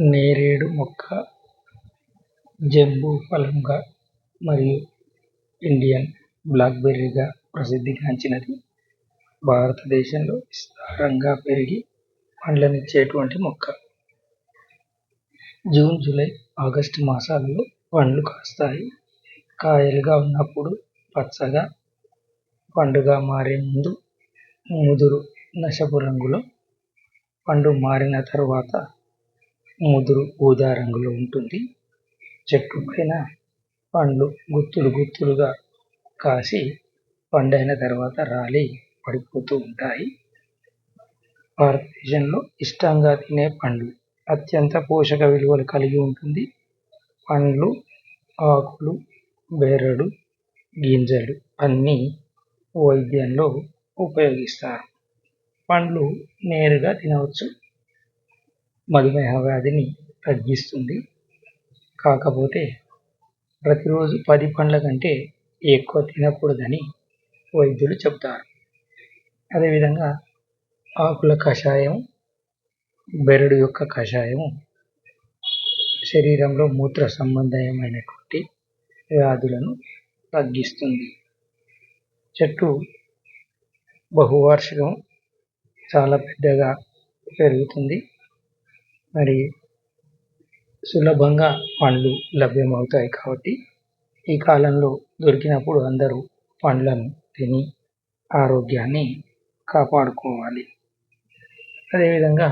నేరేడు మొక్క జబ్బు ఫలంగా మరియు ఇండియన్ బ్లాక్బెర్రీగా ప్రసిద్ధిగాంచినది. భారతదేశంలో విస్తారంగా పెరిగి పండ్లనిచ్చేటువంటి మొక్క. జూన్ జూలై ఆగస్టు మాసాలలో పండ్లు కాస్తాయి. కాయలుగా ఉన్నప్పుడు పచ్చగా పండుగా మారే ముందు ముదురు నషపు రంగులో పండు మారిన తర్వాత ముదురు ఊదా రంగులో ఉంటుంది. చెట్టు పైన పండ్లు గుత్తులు గుత్తులుగా కాసి పండైన తర్వాత రాలి పడిపోతూ ఉంటాయి. భారతదేశంలో ఇష్టంగా తినే పండ్లు అత్యంత పోషక విలువలు కలిగి ఉంటుంది. పండ్లు ఆకులు బెరడు గింజలు అన్నీ వైద్యంలో ఉపయోగిస్తారు. పండ్లు నేరుగా తినవచ్చు. మధుమేహ వ్యాధిని తగ్గిస్తుంది కాకపోతే ప్రతిరోజు పది పండ్ల కంటే ఎక్కువ తినకూడదని వైద్యులు చెప్తారు అదేవిధంగా ఆకుల కషాయం బెరడు యొక్క కషాయం శరీరంలో మూత్ర సంబంధమైనటువంటి వ్యాధులను తగ్గిస్తుంది. చెట్టు బహువార్షికం చాలా పెద్దగా పెరుగుతుంది. మరి సులభంగా పండ్లు లభ్యమవుతాయి కాబట్టి ఈ కాలంలో దొరికినప్పుడు అందరూ పండ్లను తిని ఆరోగ్యాన్ని కాపాడుకోవాలి. అదేవిధంగా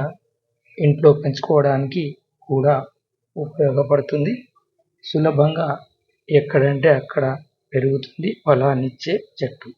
ఇంట్లో పెంచుకోవడానికి కూడా ఉపయోగపడుతుంది. సులభంగా ఎక్కడంటే అక్కడ పెరుగుతుంది ఫలాన్నిచ్చే చెట్టు.